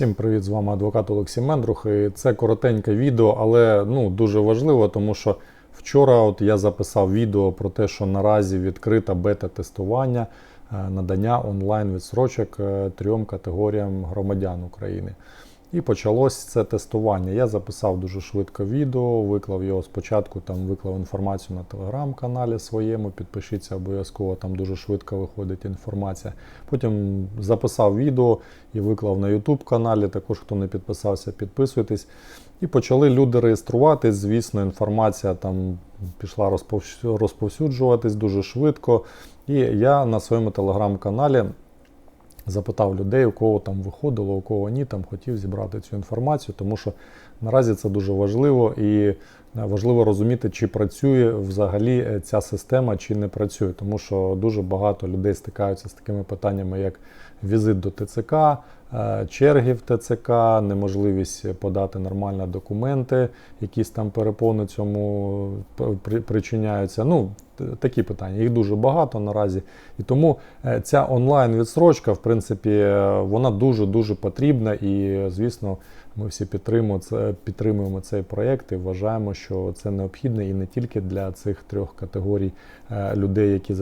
Всім привіт, з вами адвокат Олексій Мендрух. І це коротеньке відео, але ну, дуже важливо, тому що вчора от я записав відео про те, що наразі відкрита бета-тестування е, надання онлайн-відсрочок е, трьом категоріям громадян України. І почалось це тестування. Я записав дуже швидко відео, виклав його спочатку, там виклав інформацію на телеграм-каналі своєму. Підпишіться обов'язково, там дуже швидко виходить інформація. Потім записав відео і виклав на YouTube каналі. Також хто не підписався, підписуйтесь. І почали люди реєструватись. Звісно, інформація там пішла розповсю- розповсюджуватись дуже швидко. І я на своєму телеграм-каналі запитав людей, у кого там виходило, у кого ні, там хотів зібрати цю інформацію, тому що наразі це дуже важливо і е, важливо розуміти, чи працює взагалі е, ця система, чи не працює, тому що дуже багато людей стикаються з такими питаннями, як візит до ТЦК, е, черги в ТЦК, неможливість подати нормально документи, якісь там перепони цьому причиняються. Ну, такі питання. Їх дуже багато наразі. І тому е, ця онлайн-відсрочка, в принципі, е, вона дуже-дуже потрібна. І, звісно, ми всі підтримуємо, це, підтримуємо цей проєкт і вважаємо, що це необхідно і не тільки для цих трьох категорій е, людей, які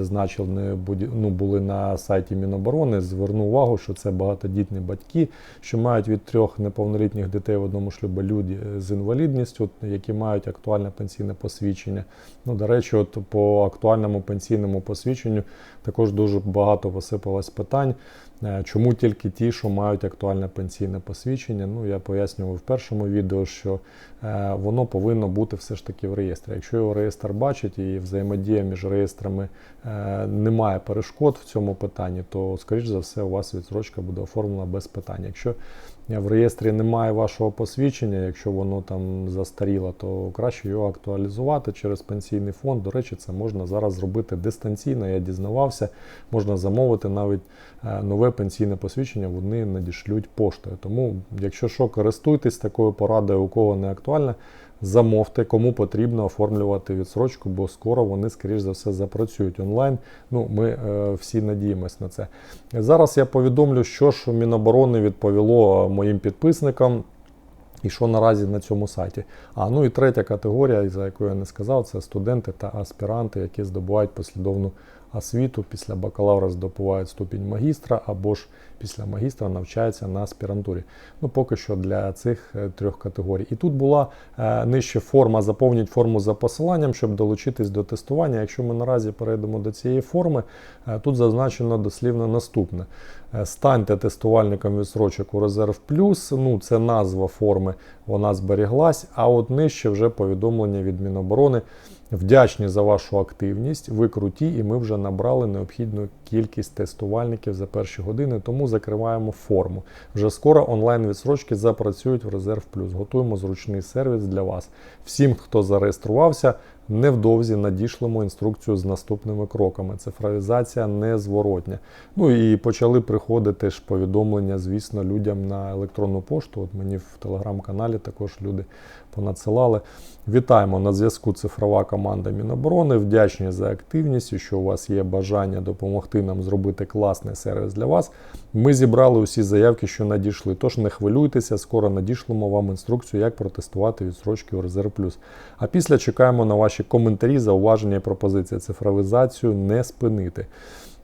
буді- ну, були на сайті Міноборони. Зверну увагу, що це багатодітні батьки, що мають від трьох неповнолітніх дітей в одному шлюбі люди з інвалідністю, які мають актуальне пенсійне посвідчення. Ну, до речі, от по актуальному пенсійному посвідченню також дуже багато посипалось питань. Е, Чому тільки ті, що мають актуальне пенсійне посвідчення? Ну, я пояснював в першому відео, що е, воно повинно бути все ж таки в реєстрі. Якщо його реєстр бачить і взаємодія між реєстрами е, немає перешкод в цьому питанні, то, скоріш за все, у вас відсрочка буде оформлена без питань. Якщо в реєстрі немає вашого посвідчення, якщо воно там застаріло, то краще його актуалізувати через пенсійний фонд. До речі, це можна зараз зробити дистанційно. Я дізнавався, можна замовити навіть е, нове пенсійне посвідчення, вони надішлють поштою. Тому, якщо що, користуйтесь такою порадою, у кого не актуальна, замовте, кому потрібно оформлювати відсрочку, бо скоро вони, скоріш за все, запрацюють онлайн. Ну, ми е, всі надіємось на це. Зараз я повідомлю, що ж Міноборони відповіло е, моїм підписникам. І що наразі на цьому сайті? А ну і третя категорія, за яку я не сказав, це студенти та аспіранти, які здобувають послідовну освіту. Після бакалавра здобувають ступінь магістра або ж після магістра навчаються на аспірантурі. Ну поки що для цих е, трьох категорій. І тут була е, нижче форма, заповніть форму за посиланням, щоб долучитись до тестування. Якщо ми наразі перейдемо до цієї форми, е, тут зазначено дослівно наступне. Е, Станьте тестувальником відсрочок у резерв плюс. Ну, це назва форми, вона зберіглась. А от нижче вже повідомлення від Міноборони. Вдячні за вашу активність. Ви круті, і ми вже набрали необхідну кількість тестувальників за перші години, тому закриваємо форму. Вже скоро онлайн-відсрочки запрацюють в резерв плюс. Готуємо зручний сервіс для вас. Всім, хто зареєструвався, невдовзі надішлемо інструкцію з наступними кроками. Цифровізація незворотня. Ну і почали приходити ж повідомлення, звісно, людям на електронну пошту. От мені в телеграм-каналі також люди понадсилали. Вітаємо на зв'язку цифрова команда Міноборони. Вдячні за активність, і що у вас є бажання допомогти нам зробити класний сервіс для вас. Ми зібрали усі заявки, що надійшли. Тож не хвилюйтеся, скоро надішлемо вам інструкцію, як протестувати відсрочки у Резерв Плюс. А після чекаємо на ваші коментарі, зауваження і пропозиції. Цифровізацію не спинити.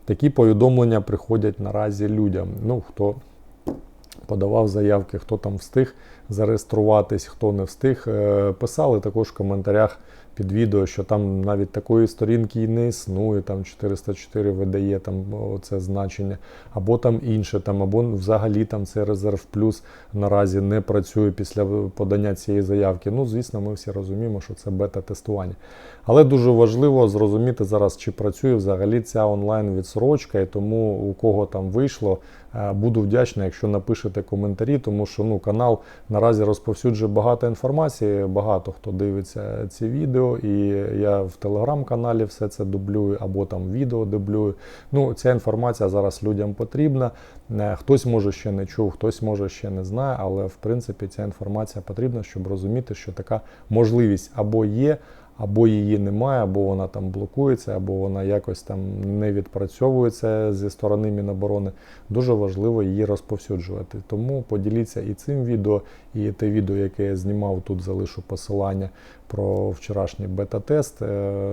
Такі повідомлення приходять наразі людям. Ну, хто подавав заявки, хто там встиг зареєструватись, хто не встиг. Е, Писали також в коментарях під відео, що там навіть такої сторінки і не існує, там 404 видає там це значення, або там інше, там, або взагалі там цей резерв плюс наразі не працює після подання цієї заявки. Ну, звісно, ми всі розуміємо, що це бета-тестування. Але дуже важливо зрозуміти зараз, чи працює взагалі ця онлайн-відсрочка, і тому у кого там вийшло, е, буду вдячний, якщо напишете коментарі, тому що ну, канал наразі розповсюджує багато інформації, багато хто дивиться ці відео, і я в телеграм-каналі все це дублюю, або там відео дублюю. Ну, ця інформація зараз людям потрібна. Е, Хтось може ще не чув, хтось може ще не знає, але в принципі ця інформація потрібна, щоб розуміти, що така можливість або є, або її немає, або вона там блокується, або вона якось там не відпрацьовується зі сторони Міноборони. Дуже важливо її розповсюджувати. Тому поділіться і цим відео, і те відео, яке я знімав, тут залишу посилання про вчорашній бета-тест. Е,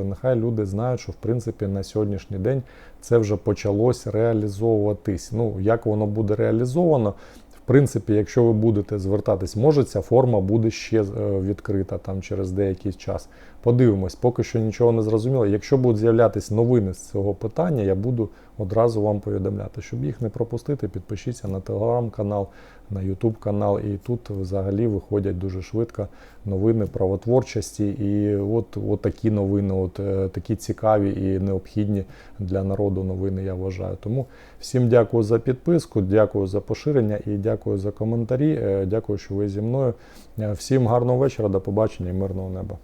Нехай люди знають, що в принципі на сьогоднішній день це вже почалось реалізовуватись. Ну, як воно буде реалізовано? В принципі, якщо ви будете звертатись, може ця форма буде ще е, відкрита там через деякий час. Подивимось, поки що нічого не зрозуміло. Якщо будуть з'являтися новини з цього питання, я буду одразу вам повідомляти. Щоб їх не пропустити, підпишіться на телеграм-канал, на ютуб канал. І тут взагалі виходять дуже швидко новини правотворчості. І от, от такі новини, от е, такі цікаві і необхідні для народу новини, я вважаю. Тому всім дякую за підписку, дякую за поширення і дякую за коментарі. Е, Дякую, що ви зі мною. Е, Всім гарного вечора, до побачення і мирного неба.